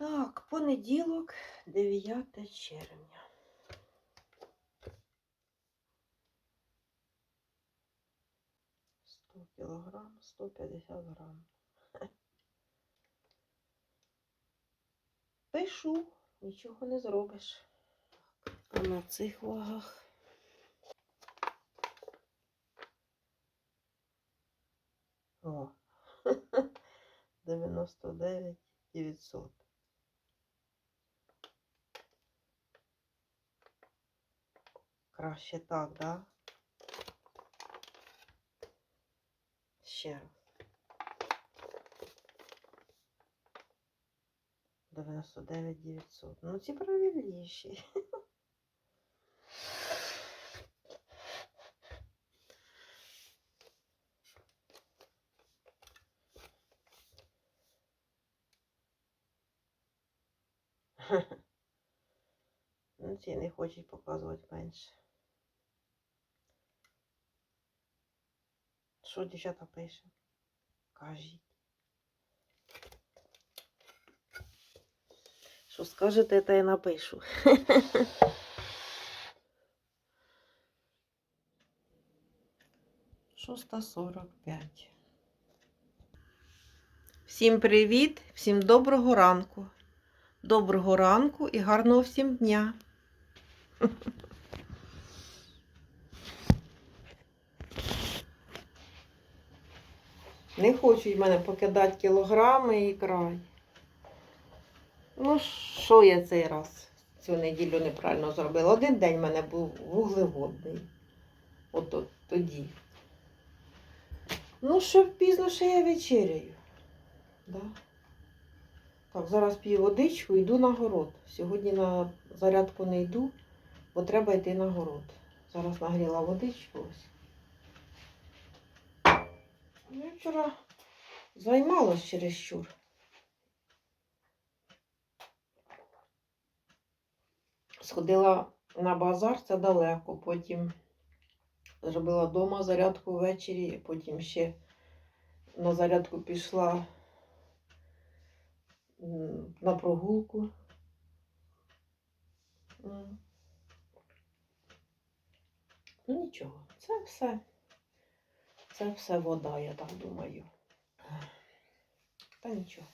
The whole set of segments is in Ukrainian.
Так, понеділок, 9 червня. Сто кілограм, 150 грам. Пишу, нічого не зробиш. А на цих вагах. О, 99 900. Краще так, да? Ще раз. 99 900. Ну, ці правильніші. Ну, ці не хочуть показувати менше. Що дівчата пише? Кажіть. Що скажете, те й напишу. Шоста сорок п'ять. Всім привіт, всім доброго ранку. Доброго ранку і гарного всім дня. Не хочуть мене покидати кілограми і край. Ну, що я цей раз цю неділю неправильно зробила? Один день в мене був вуглеводний. От, тоді. Ну, що пізно ще я вечеряю. Да. Так, зараз п'ю водичку, йду на город. Сьогодні на зарядку не йду, бо треба йти на город. Зараз нагріла водичку ось. Я вчора займалась чересчур. Сходила на базар, це далеко, потім зробила вдома зарядку ввечері, потім ще на зарядку пішла на прогулку. Ну нічого, це все. Це все вода, я так думаю. Та нічого.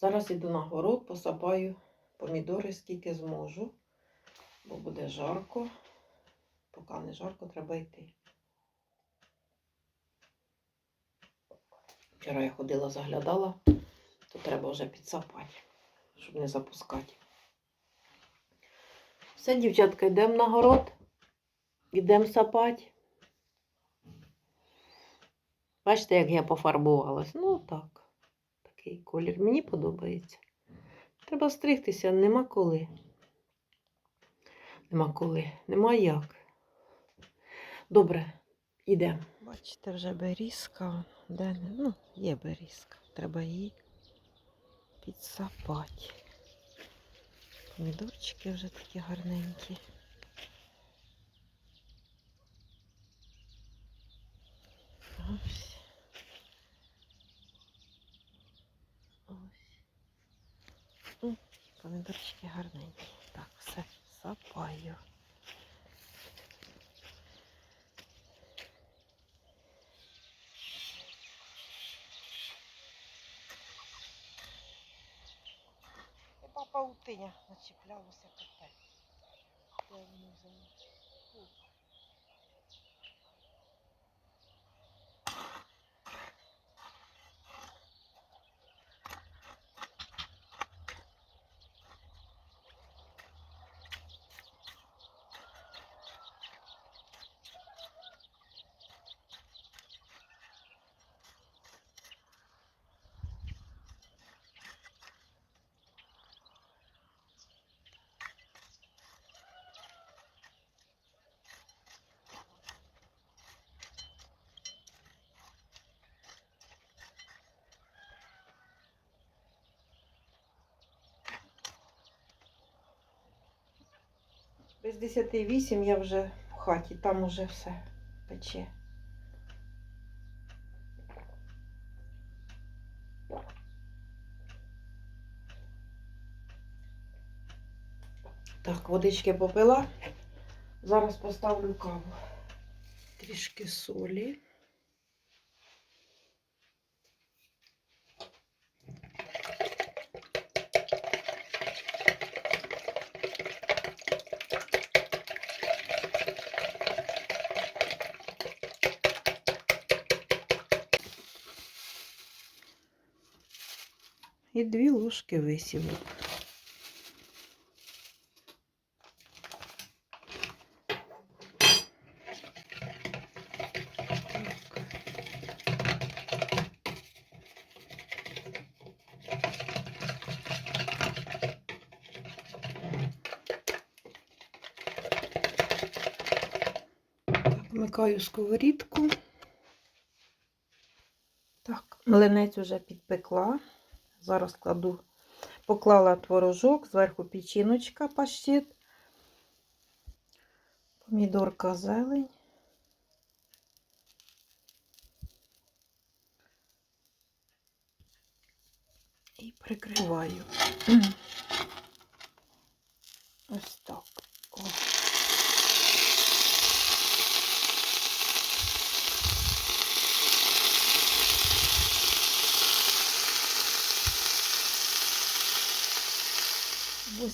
Зараз іду на город, посапаю помідори скільки зможу, бо буде жарко. Поки не жарко, треба йти. Вчора я ходила, заглядала, то треба вже підсапати, щоб не запускати. Все, дівчатка, йдемо на город, йдемо сапати. Бачите, як я пофарбувалась? Ну так, такий колір мені подобається. Треба стригтися, нема коли. Нема коли, нема як. Добре, йдемо. Бачите, вже берізка. Де не? Ну, є берізка. Треба її підсапати. Помідорчики вже такі гарненькі. Ось. М, Помідорчики гарненькі. Так, все, сапаю. Паутиня начіплялася капець. Я не взяла. Без 10,8 я вже в хаті, там уже все пече. Так, водички попила. Зараз поставлю каву. Трішки солі. І дві ложки висівок. Вмикаю сковорідку. Так, млинець вже підпекла. Зараз кладу, поклала творожок, зверху печіночка паштет, помідорка зелень.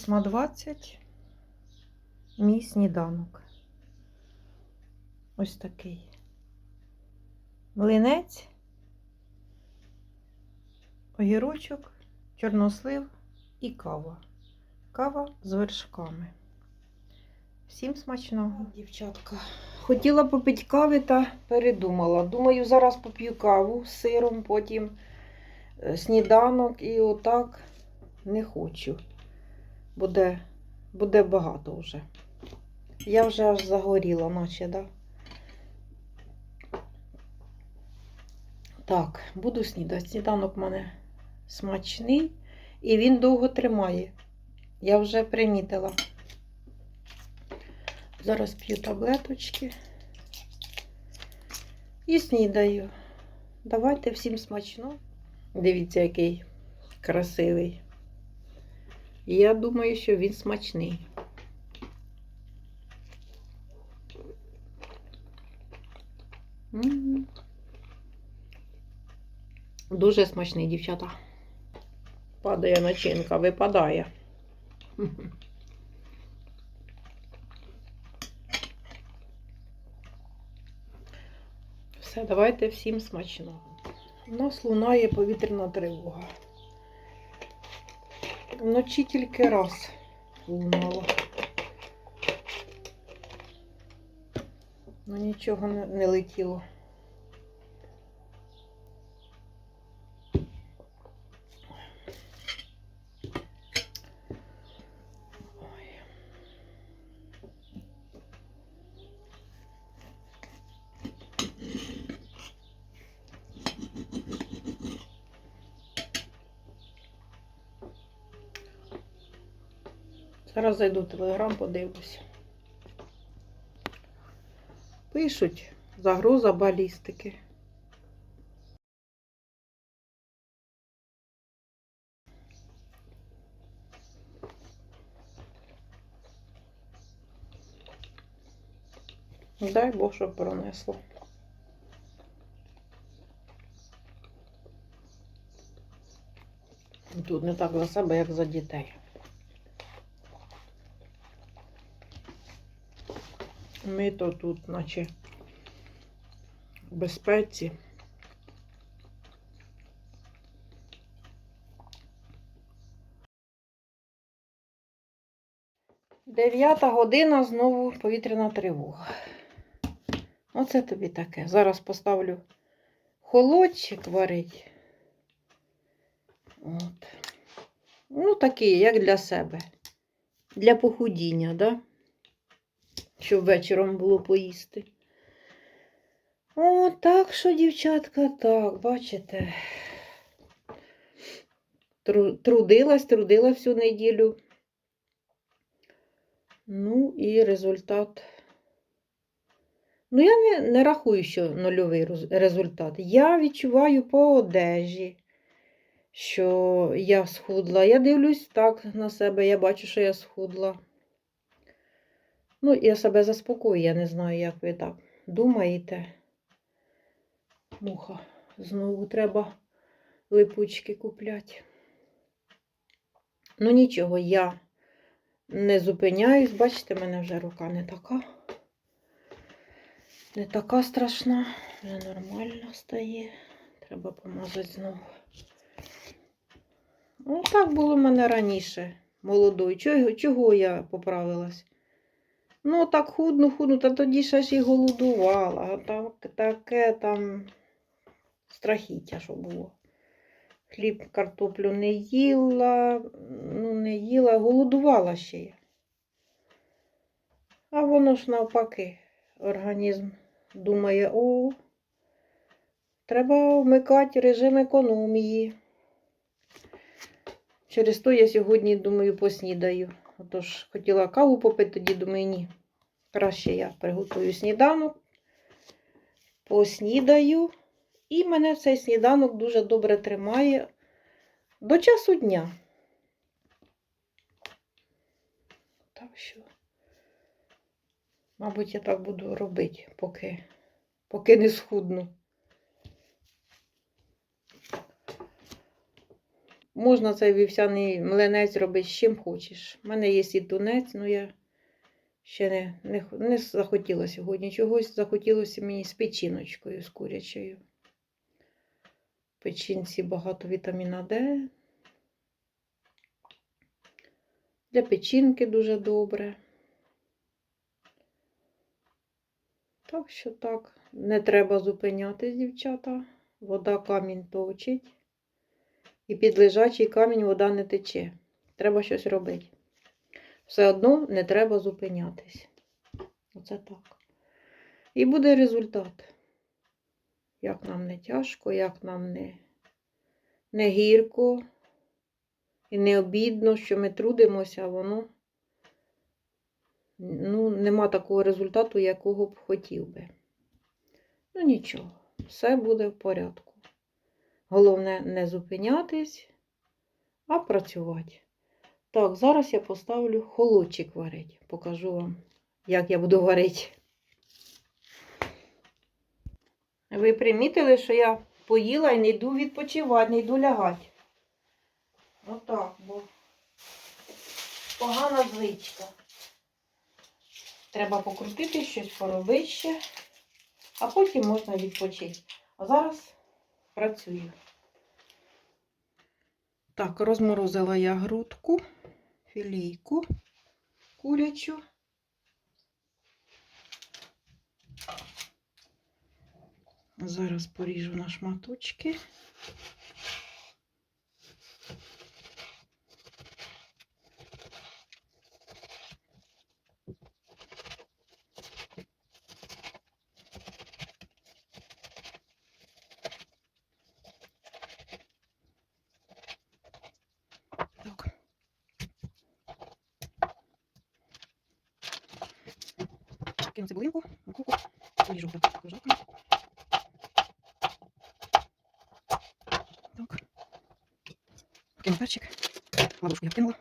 8.20 мій сніданок. Ось такий. Млинець, огірочок, чорнослив і кава. Кава з вершками. Всім смачного, дівчатка. Хотіла попити кави та передумала. Думаю, зараз поп'ю каву з сиром, потім е, сніданок і отак не хочу. Буде, буде багато вже. Я вже аж загоріла, наче, да? Так, буду снідати. Сніданок в мене смачний і він довго тримає. Я вже примітила. Зараз п'ю таблеточки і снідаю. Давайте всім смачно. Дивіться, який красивий. Я думаю, що він смачний. Дуже смачний, дівчата. Падає начинка, випадає. Все, давайте всім смачного. У нас лунає повітряна тривога. Вночі тільки раз лунало. Ну нічого не, летіло. Зараз зайду в телеграм, подивлюся. Пишуть загроза балістики. Дай Бог, щоб пронесло. Тут не так за себе, як за дітей. Ми то тут, наче в безпеці. Дев'ята година знову повітряна тривога. Оце тобі таке. Зараз поставлю холодчик варить. От. Ну, такий, як для себе. Для похудіння, да? Щоб вечором було поїсти. О, так що, дівчатка, так, бачите. Трудилась, трудилась всю неділю. Ну і результат. Ну, я не, не рахую, що нульовий результат. Я відчуваю по одежі, що я схудла. Я дивлюсь так на себе, я бачу, що я схудла. Ну, я себе заспокою, я не знаю, як ви так думаєте. Муха, знову треба липучки купляти. Ну нічого, я не зупиняюсь. Бачите, мене вже рука не така. Не така страшна, вже нормально стає. Треба помазати знову. Ну, так було в мене раніше, молодою. Чого, чого я поправилась? Ну, так худну, худну, та тоді ще ж і голодувала. Так, таке там страхіття, що було. Хліб, картоплю не їла, ну, не їла, голодувала ще я. А воно ж навпаки, організм думає, о, треба вмикати режим економії. Через то я сьогодні, думаю, поснідаю. Отож, хотіла каву попити, тоді думаю, ні. Краще я приготую сніданок, поснідаю, і мене цей сніданок дуже добре тримає до часу дня. Так що, мабуть, я так буду робити, поки, поки не схудну. Можна цей вівсяний млинець робити з чим хочеш. У мене є і тунець, але я ще не, не, не захотіла сьогодні чогось. Захотілося мені з печіночкою, з курячою. Печінці багато вітаміна Д. Для печінки дуже добре. Так що так, не треба зупинятись, дівчата. Вода камінь точить. І під лежачий камінь вода не тече. Треба щось робити. Все одно не треба зупинятись. Оце так. І буде результат. Як нам не тяжко, як нам не, не гірко і не обідно, що ми трудимося, воно ну, нема такого результату, якого б хотів би. Ну нічого, все буде в порядку. Головне не зупинятись, а працювати. Так, зараз я поставлю холодчик варити. Покажу вам, як я буду варити. Ви примітили, що я поїла і не йду відпочивати, не йду лягати. Отак, бо погана звичка. Треба покрутити щось поробити ще, а потім можна відпочити. А зараз працюю. Так, розморозила я грудку, філійку курячу. Зараз поріжу на шматочки. Я вкинула.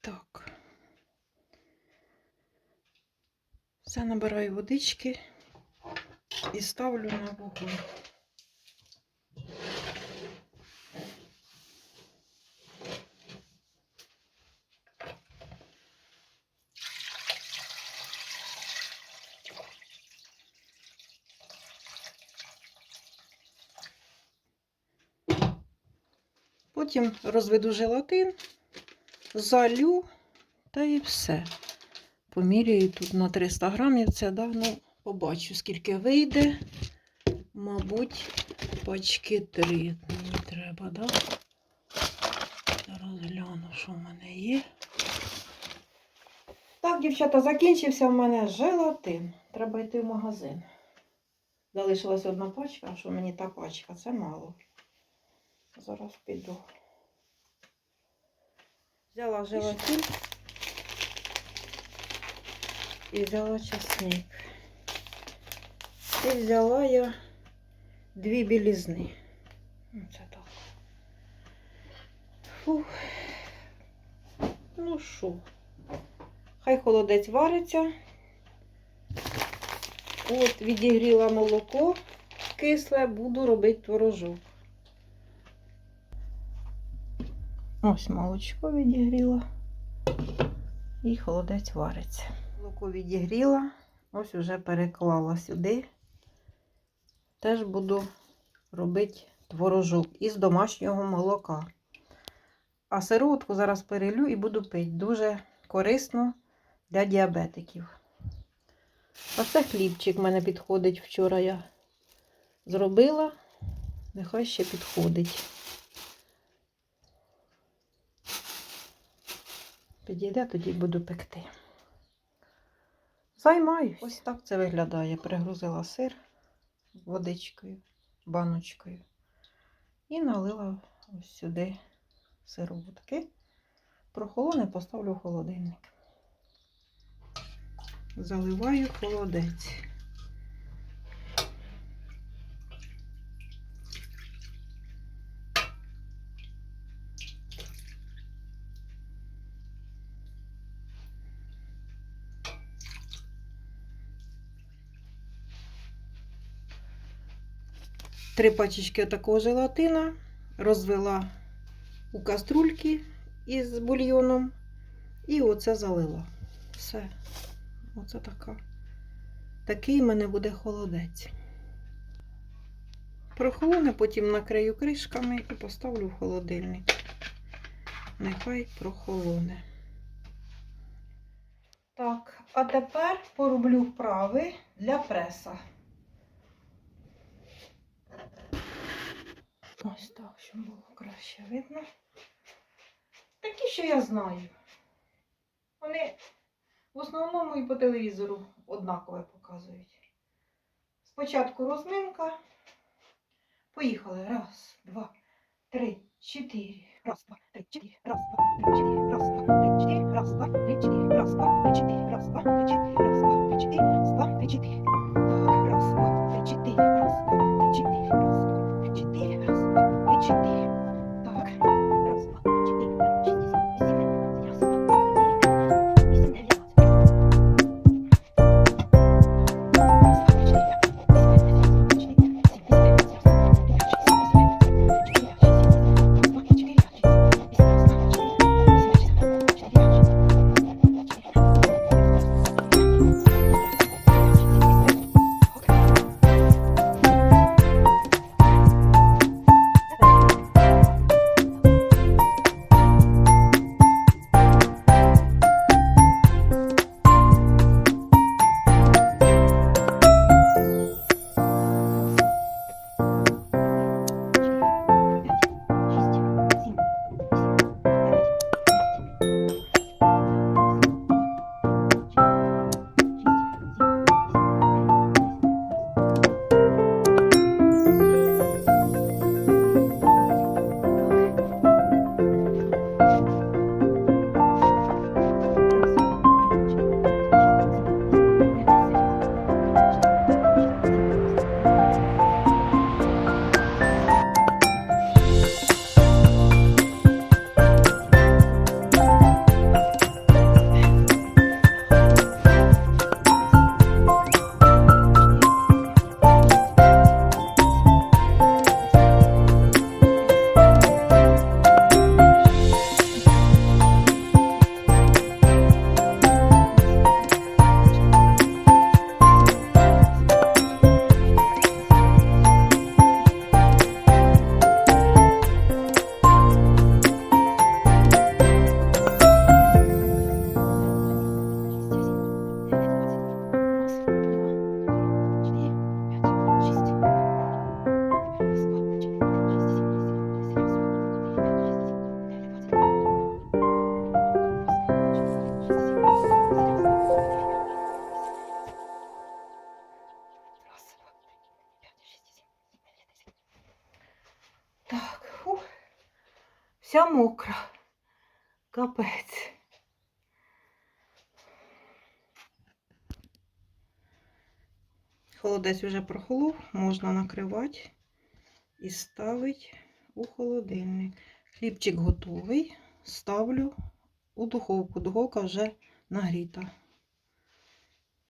Так. Все набираю водички і ставлю на вогонь. Потім розведу желатин, залю та і все. Поміряю тут на 300 грамів. Це да? ну, побачу, скільки вийде. Мабуть, пачки 3 мені треба, да? Зараз гляну, що в мене є. Так, дівчата, закінчився в мене желатин. Треба йти в магазин. Залишилась одна пачка, а що мені та пачка? Це мало. Зараз піду. Взяла желатин і взяла часник. І взяла я дві білізни. Оце так. Фух. Ну що? Хай холодець вариться. От, відігріла молоко кисле, буду робити творожок. Ось молочко відігріла. І холодець вариться. Молоко відігріла, ось уже переклала сюди. Теж буду робити творожок із домашнього молока. А сироватку зараз перелю і буду пити. Дуже корисно для діабетиків. А це хлібчик в мене підходить. Вчора я зробила. Нехай ще підходить. Підійде, тоді буду пекти. Займаюсь. Ось так це виглядає. Пригрузила сир водичкою, баночкою. І налила ось сюди сироватки. Прохолоне поставлю в холодильник. Заливаю холодець. Три пачечки такого желатина розвела у каструльки із бульйоном і оце залила. Все. Оце така. Такий в мене буде холодець. Прохолоне, потім накрию кришками і поставлю в холодильник. Нехай прохолоне. Так, а тепер пороблю вправи для преса. Ось так, щоб було краще видно. Такі, що я знаю. Вони в основному і по телевізору однакове показують. Спочатку розминка. Поїхали. Раз, два, три, чотири. Раз, два, три, чотири. Раз, два, три, чотири. Раз, два, три, чотири. Раз, два, три, чотири. Раз, два, три, чотири. Раз, два, три, чотири. Раз, два, три, чотири. Раз, два, три, чотири. Раз, два, три, чотири. Раз, Japan. Мокра. Капець. Холодець вже прохолов, можна накривати і ставити у холодильник. Хлібчик готовий. Ставлю у духовку. Духовка вже нагріта.